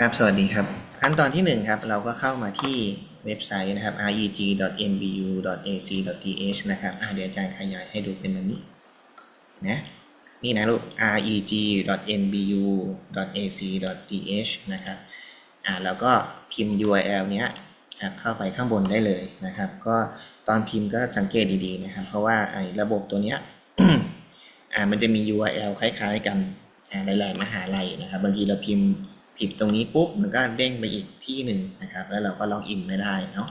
ครับ สวัสดีครับ ขั้นตอนที่หนึ่งครับ เราก็เข้ามาที่เว็บไซต์นะครับ reg.mbu.ac.th นะครับเดี๋ยวอาจารย์ขยายให้ดูเป็นแบบนี้นะนี่นะลูก reg.mbu.ac.th นะครับอ่าแล้วก็พิมพ์ URL เนี้ยครับเข้าไปข้างบนได้เลยนะครับ ก็ตอนพิมพ์ก็สังเกตดีๆนะครับ เพราะว่าไอ้ระบบตัวเนี้ยอ่ามันจะมี URL คล้ายๆกันอ่าหลายๆ มหาลัยนะครับ บางทีเราพิมพ์ ผิดตรงนี้ปุ๊บมันก็เด้งไปอีกที่หนึ่งนะครับ แล้วเราก็ล็อกอินไม่ได้เนาะ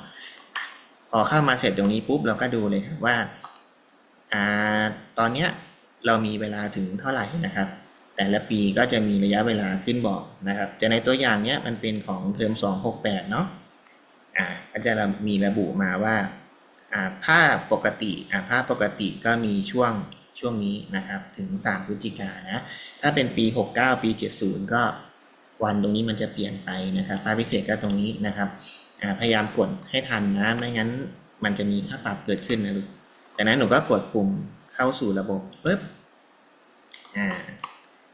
พอเข้ามาเสร็จตรงนี้ปุ๊บเราก็ดูเลยครับว่าอ่าตอนเนี้ยเรามีเวลาถึงเท่าไหร่นะครับ แต่ละปีก็จะมีระยะเวลาขึ้นบอกนะครับ จะในตัวอย่างเนี้ยมันเป็นของเทอม268 เนาะอ่าก็จะมีระบุมาว่าอ่าภาพปกติอ่าภาพปกติก็มีช่วงช่วงนี้นะครับถึง 3 พฤศจิกานนะถ้าเป็นปี 69 ปี 70 ก็ วันตรงนี้มันจะเปลี่ยนไปนะครับภาพพิเศษก็ตรงนี้นะครับพยายามกดให้ทันนะไม่งั้นมันจะมีค่าปรับเกิดขึ้นนะลูกจากนั้นหนูก็กดปุ่มเข้าสู่ระบบปุ๊บอ่า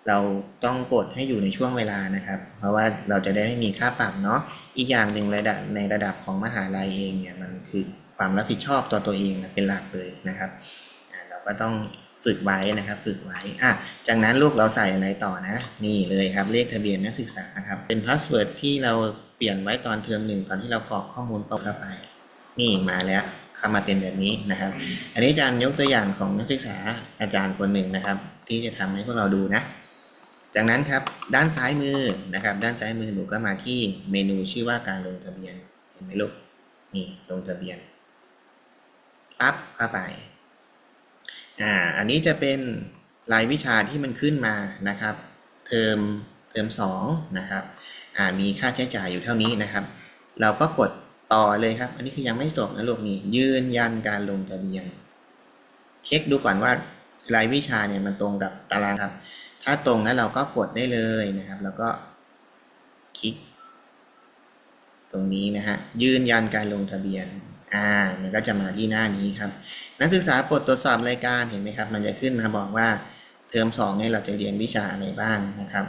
เราต้องกดให้อยู่ในช่วงเวลานะครับ เพราะว่าเราจะได้ไม่มีค่าปรับเนาะอีกอย่างหนึ่งระดับในระดับของมหาลัยเองเนี่ยมันคือความรับผิดชอบต่อตัวเองเป็นหลักเลยนะครับเราก็ต้อง ฝึกไว้นะครับ ฝึกไว้อะจากนั้นลูกเราใส่อะไรต่อนะ นี่เลยครับเลขทะเบียนนักศึกษาครับ เป็นพาสเวิร์ดที่เราเปลี่ยนไว้ตอนเทอมหนึ่งตอนที่เรากรอกข้อมูลเข้าไป นี่มาแล้วเข้ามาเป็นแบบนี้นะครับ อันนี้อาจารย์ยกตัวอย่างของนักศึกษาอาจารย์คนหนึ่งนะครับ ที่จะทำให้พวกเราดูนะ จากนั้นครับด้านซ้ายมือนะครับ ด้านซ้ายมือหนูก็มาที่เมนูชื่อว่าการลงทะเบียนเห็นไหมลูกนี่ลงทะเบียนปั๊บเข้าไป อ่าอันนี้จะเป็นรายวิชาที่มันขึ้นมานะครับ เทอมเทอมสองนะครับอ่ามีค่าใช้จ่ายอยู่เท่านี้นะครับ เราก็กดต่อเลยครับ อันนี้คือยังไม่จบนะลูกนี่ยืนยันการลงทะเบียน เช็คดูก่อนว่ารายวิชาเนี่ยมันตรงกับตารางครับ ถ้าตรงแล้วเราก็กดได้เลยนะครับ แล้วก็คลิก ตรงนี้นะฮะยืนยันการลงทะเบียน อ่ามันก็จะมาที่หน้านี้ครับ นักศึกษาปรดตรวจสอบรายการเห็นไหมครับ มันจะขึ้นมาบอกว่าเทอมสองเนี่ยเราจะเรียนวิชาอะไรบ้างนะครับ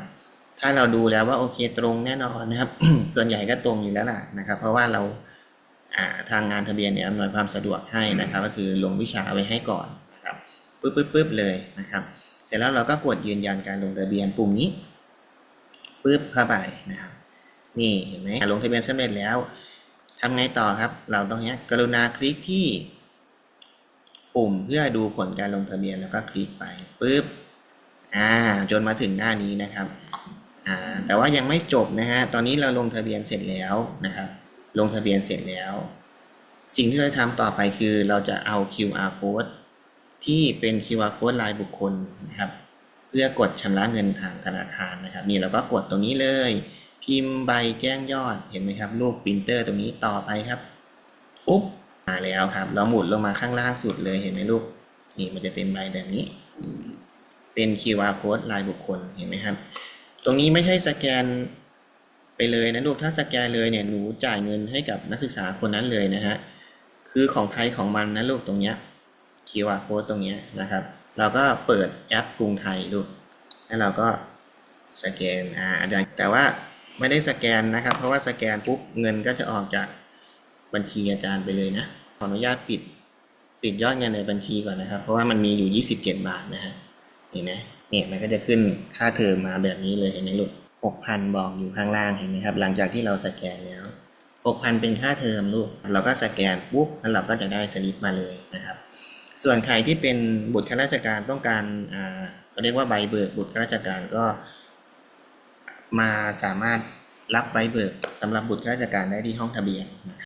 ถ้าเราดูแล้วว่าโอเคตรงแน่นอนนะครับ ส่วนใหญ่ก็ตรงอยู่แล้วล่ะนะครับ เพราะว่าเราทางงานทะเบียนเนี่ยอำนวยความสะดวกให้นะครับ ก็คือลงวิชาไว้ให้ก่อนนะครับปึ๊บปึ๊บปึ๊บเลยนะครับ เสร็จแล้วเราก็กดยืนยันการลงทะเบียนปุ่มนี้ปึ๊บเข้าไปนะครับ นี่เห็นไหมลงทะเบียนสำเร็จแล้ว ทำไงต่อครับ เราต้องเนี้ยกรุณาคลิกที่ ปุ่มเพื่อดูผลการลงทะเบียนแล้วก็คลิกไปปึ๊บอ่าจนมาถึงหน้านี้นะครับอ่าแต่ว่ายังไม่จบนะฮะตอนนี้เราลงทะเบียนเสร็จแล้วนะครับ ลงทะเบียนเสร็จแล้ว สิ่งที่เราทำต่อไปคือเราจะเอา QR code ที่เป็น QR code รายบุคคลนะครับ เพื่อกดชำระเงินทางธนาคารนะครับ นี่เราก็กดตรงนี้เลย พิมพ์ใบแจ้งยอดเห็นไหมครับรูปปรินเตอร์ตรงนี้ต่อไปครับปุ๊บมาแล้วครับ เราหมุนลงมาข้างล่างสุดเลยเห็นไหมลูกนี่มันจะเป็นใบแบบนี้ เป็น QR code รายบุคคลเห็นไหมครับ ตรงนี้ไม่ใช่สแกนไปเลยนะลูกถ้าสแกนเลยเนี่ยหนูจ่ายเงินให้กับนักศึกษาคนนั้นเลยนะฮะคือของใครของมันนะลูกตรงเนี้ย QR code ตรงเนี้ยนะครับ เราก็เปิดแอปกรุงไทยลูกแล้วเราก็สแกนอ่าอาจารย์แต่ว่า ไม่ได้สแกนนะครับ เพราะว่าสแกนปุ๊บเงินก็จะออกจากบัญชีอาจารย์ไปเลยนะ ขออนุญาตปิดปิดยอดเงินในบัญชีก่อนนะครับ เพราะว่ามันมีอยู่ 27 บาทนะฮะเห็นไหมเนี่ยมันก็จะขึ้นค่าเทอมมาแบบนี้เลยเห็นไหมลูก6,000 บอกอยู่ข้างล่างเห็นไหมครับ หลังจากที่เราสแกนแล้ว6,000 เป็นค่าเทอมลูก เราก็สแกนปุ๊บแล้วเราก็จะได้สลิปมาเลยนะครับ ส่วนใครที่เป็นบุตรข้าราชการต้องการอ่าเขาเรียกว่าใบเบิกบุตรข้าราชการก็ มาสามารถรับใบเบิกสำหรับบุตรข้าราชการได้ที่ห้องทะเบียนนะครับ